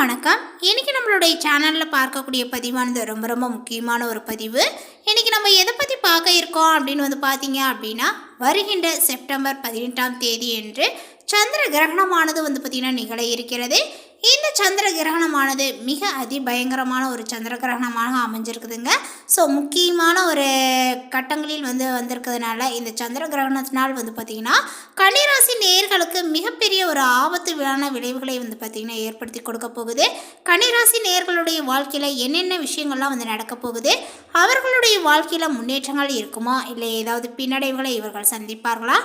வணக்கம். இன்றைக்கி நம்மளுடைய சேனலில் பார்க்கக்கூடிய பதிவானது ரொம்ப ரொம்ப முக்கியமான ஒரு பதிவு. இன்றைக்கி நம்ம எதை பற்றி பார்க்க இருக்கோம் அப்படின்னு வந்து பார்த்தீங்க அப்படின்னா வருகின்ற செப்டம்பர் பதினெட்டாம் தேதி என்று சந்திர கிரகணமானது வந்து பார்த்திங்கன்னா நிகழ இருக்கிறது. இந்த சந்திர கிரகணமானது மிக அதிபயங்கரமான ஒரு சந்திர கிரகணமாக அமைஞ்சிருக்குதுங்க. ஸோ முக்கியமான ஒரு கட்டங்களில் வந்து வந்திருக்கிறதுனால இந்த சந்திர கிரகணத்தினால் வந்து பார்த்திங்கன்னா கன்னிராசி நேர்களுக்கு மிகப்பெரிய ஒரு ஆபத்து விழான விளைவுகளை வந்து பார்த்திங்கன்னா ஏற்படுத்தி கொடுக்க போகுது. கன்னிராசி நேர்களுடைய வாழ்க்கையில் என்னென்ன விஷயங்கள்லாம் வந்து நடக்க போகுது? அவர்களுடைய வாழ்க்கையில் முன்னேற்றங்கள் இருக்குமா? இல்லை ஏதாவது பின்னடைவுகளை இவர்கள் சந்திப்பார்களா?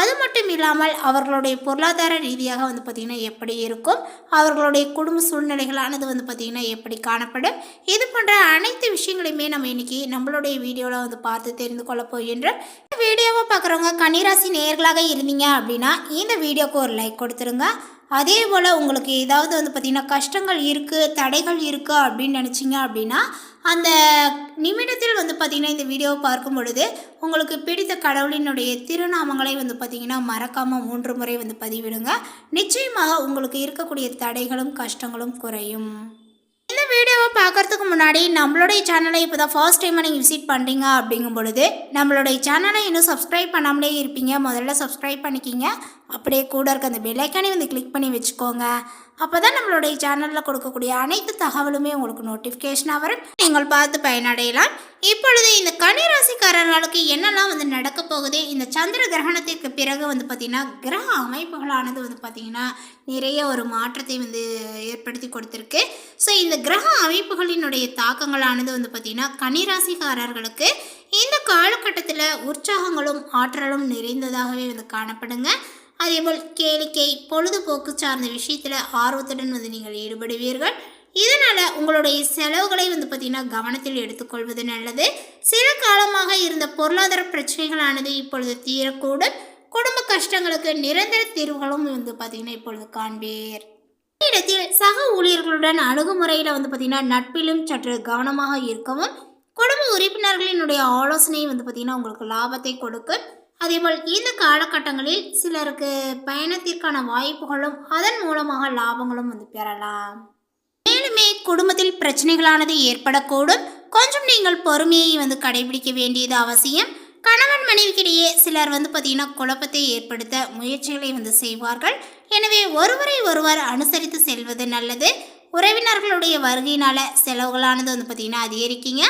அது மட்டும் இல்லாமல் அவர்களுடைய பொருளாதார ரீதியாக வந்து பார்த்திங்கன்னா எப்படி இருக்கும்? அவர்களுடைய குடும்ப சூழ்நிலைகளானது வந்து பார்த்திங்கன்னா எப்படி காணப்படும்? இது போன்ற அனைத்து விஷயங்களையுமே நம்ம இன்றைக்கி நம்மளுடைய வீடியோவில் வந்து பார்த்து தெரிந்து கொள்ள போகின்றோம் இந்த வீடியோவை பார்க்குறவங்க கன்னிராசி நேயர்களாக இருந்தீங்க அப்படின்னா இந்த வீடியோக்கு ஒரு லைக் கொடுத்துருங்க. அதே போல் உங்களுக்கு ஏதாவது வந்து பார்த்திங்கன்னா கஷ்டங்கள் இருக்குது தடைகள் இருக்குது அப்படின்னு நினச்சிங்க அப்படின்னா அந்த நிமிடத்தில் வந்து பார்த்திங்கன்னா இந்த வீடியோவை பார்க்கும் பொழுது உங்களுக்கு பிடித்த கடவுளினுடைய திருநாமங்களை வந்து பார்த்திங்கன்னா மறக்காமல் மூன்று முறை வந்து பதிவிடுங்க. நிச்சயமாக உங்களுக்கு இருக்கக்கூடிய தடைகளும் கஷ்டங்களும் குறையும். வீடியோவை பார்க்கறதுக்கு முன்னாடி நம்மளுடைய சேனலை இப்போ தான் ஃபர்ஸ்ட் டைம் நீங்கள் விசிட் பண்ணுறீங்க அப்படிங்கும் பொழுது நம்மளுடைய சேனலை இன்னும் சப்ஸ்கிரைப் பண்ணாமலே இருப்பீங்க. முதல்ல சப்ஸ்கிரைப் பண்ணிக்கிங்க. அப்படியே கூட இருக்க அந்த பெல்லைக்கானே வந்து கிளிக் பண்ணி வச்சுக்கோங்க. அப்போ தான் நம்மளுடைய சேனலில் கொடுக்கக்கூடிய அனைத்து தகவலுமே உங்களுக்கு நோட்டிஃபிகேஷனாக வரும். நீங்கள் பார்த்து பயனடையலாம். இப்பொழுது இந்த கன்னிராசிக்காரர்களுக்கு என்னெல்லாம் வந்து நடக்க போகுது? இந்த சந்திர கிரகணத்திற்கு பிறகு வந்து பார்த்திங்கன்னா கிரக அமைப்புகளானது வந்து பார்த்திங்கன்னா நிறைய ஒரு மாற்றத்தை வந்து ஏற்படுத்தி கொடுத்துருக்கு. ஸோ இந்த கிரக அமைப்புகளினுடைய தாக்கங்களானது வந்து பார்த்திங்கன்னா கன்னிராசிக்காரர்களுக்கு இந்த காலகட்டத்தில் உற்சாகங்களும் ஆற்றலும் நிறைந்ததாகவே வந்து காணப்படுங்க. அதேபோல் கேளிக்கை பொழுதுபோக்கு சார்ந்த விஷயத்தில் ஆர்வத்துடன் வந்து நீங்கள் ஈடுபடுவீர்கள். இதனால் உங்களுடைய செலவுகளை வந்து பார்த்திங்கன்னா கவனத்தில் எடுத்துக்கொள்வது நல்லது. சில காலமாக இருந்த பொருளாதார பிரச்சனைகளானது இப்பொழுது தீரக்கூடும். குடும்ப கஷ்டங்களுக்கு நிரந்தர தீர்வுகளும் வந்து பார்த்திங்கன்னா இப்பொழுது காண்பீர். இடத்தில் சக ஊழியர்களுடன் அணுகுமுறையில் வந்து பார்த்திங்கன்னா நட்பிலும் சற்று கவனமாக இருக்கவும் குடும்ப உறுப்பினர்களினுடைய ஆலோசனை வந்து பார்த்திங்கன்னா உங்களுக்கு லாபத்தை கொடுக்கும். அதேபோல் இந்த காலகட்டங்களில் சிலருக்கு பயணத்திற்கான வாய்ப்புகளும் அதன் மூலமாக லாபங்களும் வந்து பெறலாம். மேலுமே குடும்பத்தில் பிரச்சனைகளானது ஏற்படக்கூடும். கொஞ்சம் நீங்கள் பொறுமையை வந்து கடைபிடிக்க வேண்டியது அவசியம். கணவன் மனைவிக்கிடையே சிலர் வந்து பார்த்திங்கன்னா குழப்பத்தை ஏற்படுத்த முயற்சிகளை வந்து செய்வார்கள். எனவே ஒருவரை ஒருவர் அனுசரித்து செல்வது நல்லது. உறவினர்களுடைய வருகையினால செலவுகளானது வந்து பார்த்திங்கன்னா அதிகரிக்கீங்க.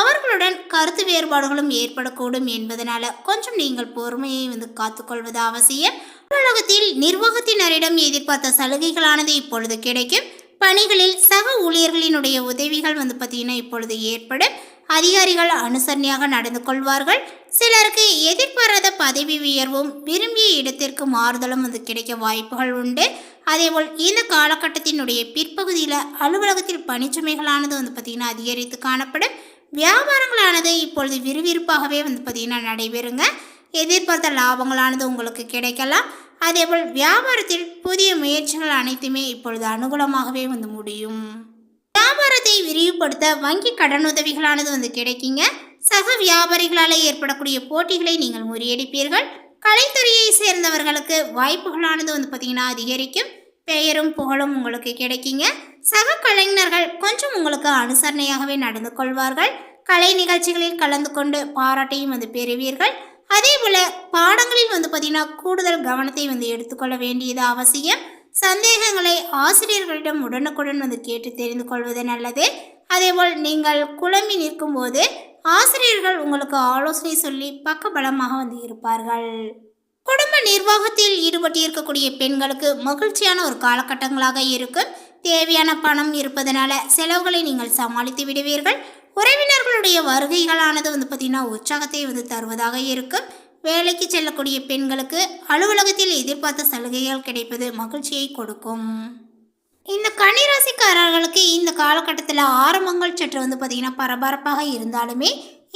அவர்களுடன் கருத்து வேறுபாடுகளும் ஏற்படக்கூடும் என்பதனால கொஞ்சம் நீங்கள் பொறுமையை வந்து காத்துக்கொள்வது அவசியம். அலுவலகத்தில் நிர்வாகத்தினரிடம் எதிர்பார்த்த சலுகைகளானது இப்பொழுது கிடைக்கும். பணிகளில் சக ஊழியர்களினுடைய உதவிகள் வந்து பார்த்திங்கன்னா இப்பொழுது ஏற்படும். அதிகாரிகள் அனுசரணையாக நடந்து கொள்வார்கள். சிலருக்கு எதிர்பாராத பதவி உயர்வும் விரும்பிய இடத்திற்கு மாறுதலும் வந்து கிடைக்க வாய்ப்புகள் உண்டு. அதேபோல் இந்த காலகட்டத்தினுடைய பிற்பகுதியில் அலுவலகத்தில் பணிச்சுமைகளானது வந்து பார்த்திங்கன்னா அதிகரித்து காணப்படும். வியாபாரங்களானது இப்பொழுது விறுவிறுப்பாகவே வந்து பார்த்திங்கன்னா நடைபெறுங்க. எதிர்பார்த்த லாபங்களானது உங்களுக்கு கிடைக்கலாம். அதேபோல் வியாபாரத்தில் புதிய முயற்சிகள் அனைத்துமே இப்பொழுது அனுகூலமாகவே வந்து முடியும். வியாபாரத்தை விரிவுபடுத்த வங்கி கடனுதவிகளானது வந்து கிடைக்குங்க. சக வியாபாரிகளால் ஏற்படக்கூடிய போட்டிகளை நீங்கள் முறியடிப்பீர்கள். கலைத்துறையை சேர்ந்தவர்களுக்கு வாய்ப்புகளானது வந்து பார்த்திங்கன்னா அதிகரிக்கும். பெயரும் புகழும் உங்களுக்கு கிடைக்குங்க. சக கலைஞர்கள் கொஞ்சம் உங்களுக்கு அனுசரணையாகவே நடந்து கொள்வார்கள். கலை நிகழ்ச்சிகளில் கலந்து கொண்டு பாராட்டையும் வந்து பெறுவீர்கள். அதே போல் பாடங்களில் வந்து பார்த்திங்கன்னா கூடுதல் கவனத்தை வந்து எடுத்துக்கொள்ள வேண்டியது அவசியம். சந்தேகங்களை ஆசிரியர்களிடம் உடனுக்குடன் வந்து கேட்டு தெரிந்து கொள்வது நல்லது. அதேபோல் நீங்கள் குழம்பி நிற்கும் போது ஆசிரியர்கள் உங்களுக்கு ஆலோசனை சொல்லி பக்கபலமாக வந்து இருப்பார்கள். குடும்ப நிர்வாகத்தில் ஈடுபட்டு இருக்கக்கூடிய பெண்களுக்கு மகிழ்ச்சியான ஒரு காலகட்டங்களாக இருக்கும். தேவையான பணம் இருப்பதனால செலவுகளை நீங்கள் சமாளித்து விடுவீர்கள். உறவினர்களுடைய வருகைகளானது வந்து பார்த்திங்கன்னா உற்சாகத்தை வந்து தருவதாக இருக்கும். வேலைக்கு செல்லக்கூடிய பெண்களுக்கு அலுவலகத்தில் எதிர்பார்த்த சலுகைகள் கிடைப்பது மகிழ்ச்சியை கொடுக்கும். இந்த கன்னிராசிக்காரர்களுக்கு இந்த காலகட்டத்தில் ஆரம்பங்கள் சற்று வந்து பார்த்திங்கன்னா பரபரப்பாக இருந்தாலுமே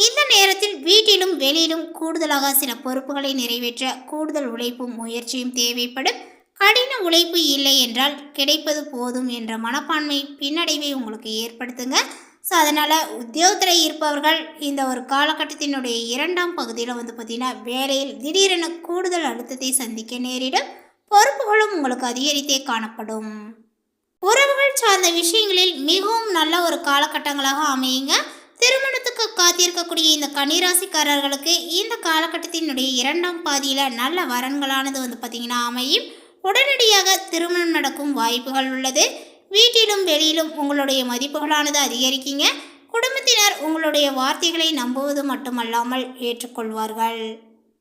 இந்த நேரத்தில் வீட்டிலும் வெளியிலும் கூடுதலாக சில பொறுப்புகளை நிறைவேற்ற கூடுதல் உழைப்பும் முயற்சியும் தேவைப்படும். கடின உழைப்பு இல்லை என்றால் கிடைப்பது போதும் என்ற மனப்பான்மை பின்னடைவை உங்களுக்கு ஏற்படுத்துங்க. ஸோ அதனால் உத்தியோகத்தில் இருப்பவர்கள் இந்த ஒரு காலகட்டத்தினுடைய இரண்டாம் பகுதியில் வந்து பார்த்திங்கன்னா வேலையில் திடீரென கூடுதல் அழுத்தத்தை சந்திக்க நேரிடும். பொறுப்புகளும் உங்களுக்கு அதிகரித்தே காணப்படும். உறவுகள் சார்ந்த விஷயங்களில் மிகவும் நல்ல ஒரு காலகட்டங்களாக அமையுங்க. திருமணத்துக்கு காத்திருக்கக்கூடிய இந்த கன்னிராசிக்காரர்களுக்கு இந்த காலகட்டத்தினுடைய இரண்டாம் பாதியில் நல்ல வரன்களானது வந்து பார்த்திங்கன்னா அமையும். உடனடியாக திருமணம் நடக்கும் வாய்ப்புகள் உள்ளது. வீட்டிலும் வெளியிலும் உங்களுடைய மதிப்புகளானது அதிகரிக்கீங்க. குடும்பத்தினர் உங்களுடைய வார்த்தைகளை நம்புவது மட்டுமல்லாமல் ஏற்றுக்கொள்வார்கள்.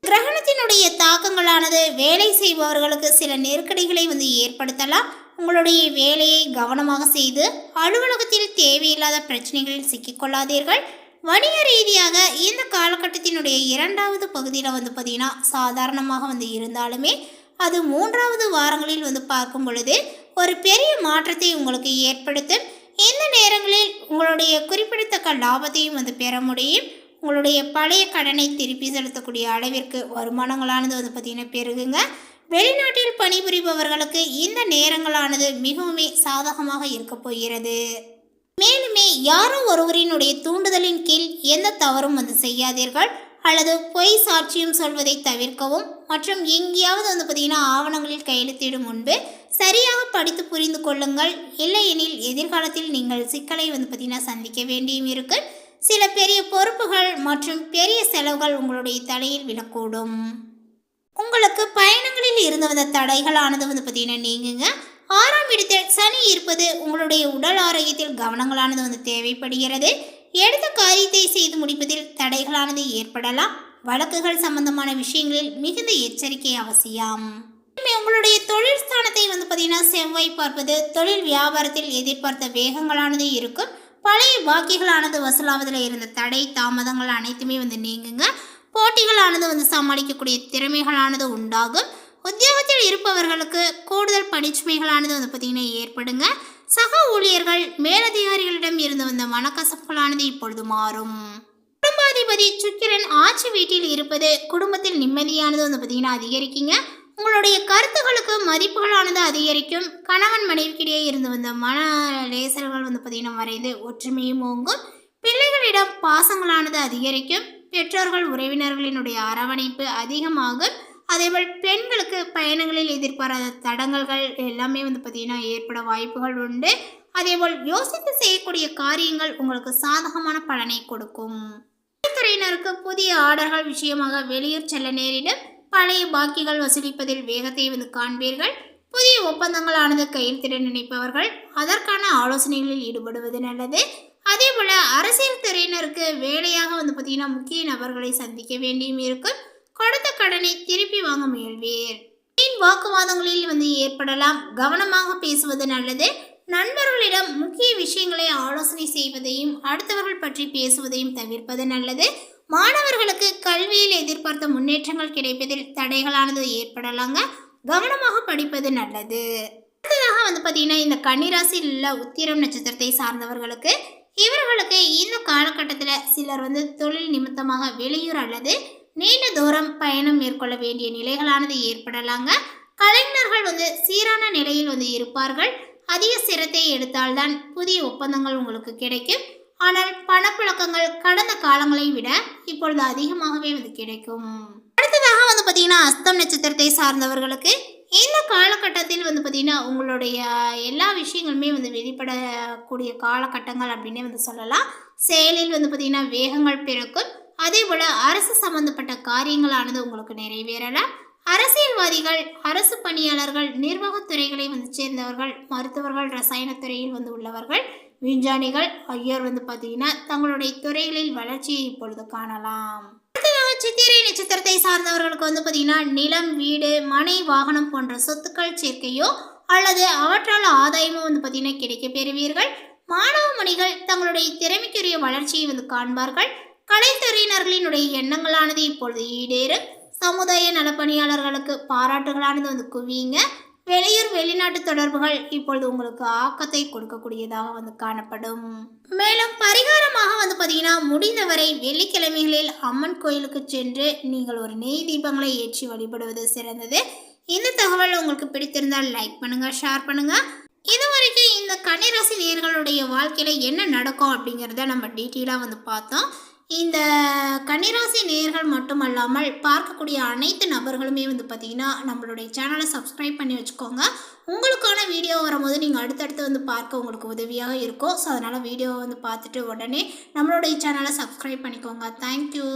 கிரகணத்தினுடைய தாக்கங்களானது வேலை செய்பவர்களுக்கு சில நெருக்கடிகளை வந்து ஏற்படுத்தலாம். உங்களுடைய வேலையை கவனமாக செய்து அலுவலகத்தில் தேவையில்லாத பிரச்சனைகளில் சிக்கிக்கொள்ளாதீர்கள். வணிக ரீதியாக இந்த காலகட்டத்தினுடைய இரண்டாவது பகுதியில் வந்து பார்த்திங்கன்னா சாதாரணமாக வந்து இருந்தாலுமே அது மூன்றாவது வாரங்களில் வந்து பார்க்கும் பொழுது ஒரு பெரிய மாற்றத்தை உங்களுக்கு ஏற்படுத்தும். இந்த நேரங்களில் உங்களுடைய குறிப்பிடத்தக்க லாபத்தையும் வந்து பெற முடியும். உங்களுடைய பழைய கடனை திருப்பி செலுத்தக்கூடிய அளவிற்கு வருமானங்களானது வந்து பார்த்திங்கன்னா பெருகுங்க. வெளிநாட்டில் பணிபுரிபவர்களுக்கு இந்த நேரங்களானது மிகவுமே சாதகமாக இருக்க போகிறது. மேலுமே யாரோ ஒருவரினுடைய தூண்டுதலின் கீழ் எந்த தவறும் வந்து செய்யாதீர்கள். அல்லது பொய் சாட்சியம் சொல்வதை தவிர்க்கவும் மற்றும் எங்கேயாவது வந்து பார்த்தீங்கன்னா ஆவணங்களில் கையெழுத்திடும் முன்பு சரியாக படித்து புரிந்து கொள்ளுங்கள். இல்லையெனில் எதிர்காலத்தில் நீங்கள் சிக்கலை வந்து பார்த்தீங்கன்னா சந்திக்க வேண்டியும் இருக்கு. சில பெரிய பொறுப்புகள் மற்றும் பெரிய செலவுகள் உங்களுடைய தலையில் விழக்கூடும். உங்களுக்கு பயணங்களில் இருந்து வந்த தடைகளானது வந்து பார்த்தீங்கன்னா நீங்குங்க. ஆறாம் இடத்தில் சனி இருப்பது உங்களுடைய உடல் ஆரோக்கியத்தில் கவனங்களானது வந்து தேவைப்படுகிறது. எடுத்த காரியத்தை செய்து முடிப்பதில் தடைகளானது ஏற்படலாம். வழக்குகள் சம்பந்தமான விஷயங்களில் மிகுந்த எச்சரிக்கை அவசியம். உங்களுடைய தொழில் ஸ்தானத்தை வந்து பார்த்தீங்கன்னா செவ்வாய் பார்ப்பது தொழில் வியாபாரத்தில் எதிர்பார்த்த வேகங்களானது இருக்கும். பழைய பாக்கிகளானது வசூலாவதில் இருந்த தடை தாமதங்கள் அனைத்துமே வந்து நீங்குங்க. போட்டிகளானது வந்து சமாளிக்கக்கூடிய திறமைகளானது உண்டாகும். உத்தியோகத்தில் இருப்பவர்களுக்கு கூடுதல் பணிச்சுமைகளானது வந்து பார்த்திங்கன்னா ஏற்படுங்க. சக ஊழியர்கள் மேலதிகாரிகளிடம் இருந்து வந்த மனக்கசப்புகளானது இப்பொழுது மாறும். குடும்பாதிபதி சுக்கிரன் ஆட்சி வீட்டில் இருப்பது குடும்பத்தில் நிம்மதியானது வந்து பார்த்திங்கன்னா அதிகரிக்குங்க. உங்களுடைய கருத்துகளுக்கு மதிப்புகளானது அதிகரிக்கும். கணவன் மனைவிக்கிடையே இருந்து வந்த மன லேசர்கள் வந்து பார்த்திங்கன்னா வரைந்து ஒற்றுமையும் ஓங்கும். பிள்ளைகளிடம் பாசங்களானது அதிகரிக்கும். பெற்றோர்கள் உறவினர்களினுடைய அரவணைப்பு அதிகமாகும். அதேபோல் பெண்களுக்கு பயணங்களில் எதிர்பாராத தடங்கல்கள் எல்லாமே வந்து பார்த்திங்கன்னா ஏற்பட வாய்ப்புகள் உண்டு. அதேபோல் யோசித்து செய்யக்கூடிய காரியங்கள் உங்களுக்கு சாதகமான பலனை கொடுக்கும். துறையினருக்கு புதிய ஆர்டர்கள் விஷயமாக வெளியூர் செல்ல நேரிடும். பழைய பாக்கிகள் வசூலிப்பதில் வேகத்தை வந்து காண்பீர்கள். புதிய ஒப்பந்தங்களானது கையெழுத்திட நினைப்பவர்கள் அதற்கான ஆலோசனைகளில் ஈடுபடுவது நல்லது. அதே போல் அரசியல் துறையினருக்கு வேலையாக வந்து பார்த்திங்கன்னா முக்கிய நபர்களை சந்திக்க வேண்டியும் இருக்கும். கொடுத்த கடனை திருப்பி வாங்க முயல்வீர். வீண் வாக்குவாதங்களில் வந்து ஏற்படலாம். கவனமாக பேசுவது நல்லது. நண்பர்களிடம் முக்கிய விஷயங்களை ஆலோசனை செய்வதையும் அடுத்தவர்கள் பற்றி பேசுவதையும் தவிர்ப்பது நல்லது. மாணவர்களுக்கு கல்வியில் எதிர்பார்த்த முன்னேற்றங்கள் கிடைப்பதில் தடைகளானது ஏற்படலாங்க. கவனமாக படிப்பது நல்லது. அடுத்ததாக வந்து பார்த்தீங்கன்னா இந்த கன்னிராசியில் உள்ள உத்திரம் நட்சத்திரத்தை சார்ந்தவர்களுக்கு இவர்களுக்கு இந்த காலகட்டத்தில் சிலர் வந்து தொழில் நிமித்தமாக வெளியூர் அல்லது நீண்ட தூரம் பயணம் மேற்கொள்ள வேண்டிய நிலைகளானது ஏற்படலாங்க. கலைஞர்கள் வந்து சீரான நிலையில் வந்து இருப்பார்கள். அதிக சிரத்தை எடுத்தால்தான் புதிய ஒப்பந்தங்கள் உங்களுக்கு கிடைக்கும். ஆனால் பணப்புழக்கங்கள் கடந்த காலங்களை விட இப்பொழுது அதிகமாகவே வந்து கிடைக்கும். அடுத்ததாக வந்து பார்த்தீங்கன்னா அஸ்தம் நட்சத்திரத்தை சார்ந்தவர்களுக்கு இந்த காலகட்டத்தில் வந்து பார்த்திங்கன்னா உங்களுடைய எல்லா விஷயங்களுமே வந்து வெளிப்படக்கூடிய காலகட்டங்கள் அப்படின்னே வந்து சொல்லலாம். செயலில் வந்து பார்த்திங்கன்னா வேகங்கள் பிறக்கும். அதே போல் அரசு சம்பந்தப்பட்ட காரியங்களானது உங்களுக்கு நிறைவேறலாம் அரசியல்வாதிகள் அரசு பணியாளர்கள் நிர்வாகத்துறைகளை வந்து சேர்ந்தவர்கள் மருத்துவர்கள் ரசாயனத்துறையில் வந்து உள்ளவர்கள் விஞ்ஞானிகள் ஆகியோர் வந்து பார்த்தீங்கன்னா தங்களுடைய துறைகளில் வளர்ச்சியை இப்பொழுது காணலாம். அடுத்ததாக சித்திரை நட்சத்திரத்தை சார்ந்தவர்களுக்கு வந்து பார்த்தீங்கன்னா நிலம் வீடு மனை வாகனம் போன்ற சொத்துக்கள் சேர்க்கையோ அல்லது அவற்றால் ஆதாயமோ வந்து பார்த்தீங்கன்னா கிடைக்க பெறுவீர்கள். மாணவ மணிகள் தங்களுடைய திறமைக்குரிய வளர்ச்சியை வந்து காண்பார்கள். கலைத்துறையினர்களினுடைய எண்ணங்களானது இப்பொழுது ஈடேறு. சமுதாய நலப்பணியாளர்களுக்கு பாராட்டுகளானது வந்து குவியுங்க. வெளியூர் வெளிநாட்டு தொடர்புகள் இப்பொழுது உங்களுக்கு ஆக்கத்தை கொடுக்கக்கூடியதாக வந்து காணப்படும். மேலும் பரிகாரமாக வந்து பார்த்தீங்கன்னா முடிந்தவரை வெள்ளிக்கிழமைகளில் அம்மன் கோயிலுக்கு சென்று நீங்கள் ஒரு நெய் தீபங்களை ஏற்றி வழிபடுவது சிறந்தது. இந்த தகவல் உங்களுக்கு பிடித்திருந்தால் லைக் பண்ணுங்க ஷேர் பண்ணுங்க. இது வரைக்கும் இந்த கன்னிராசி நேர்களுடைய வாழ்க்கையில என்ன நடக்கும் அப்படிங்கிறத நம்ம டீட்டெயிலாக வந்து பார்த்தோம். இந்த கன்னிராசி நேர்கள் மட்டுமல்லாமல் பார்க்கக்கூடிய அனைத்து நபர்களுமே வந்து பார்த்திங்கன்னா நம்மளுடைய சேனலை சப்ஸ்கிரைப் பண்ணி வச்சுக்கோங்க. உங்களுக்கான வீடியோ வரும்போது நீங்கள் அடுத்தடுத்து வந்து பார்க்க உங்களுக்கு உதவியாக இருக்கும். ஸோ அதனால் வீடியோவை வந்து பார்த்துட்டு உடனே நம்மளுடைய சேனலை சப்ஸ்கிரைப் பண்ணிக்கோங்க. தேங்க்யூ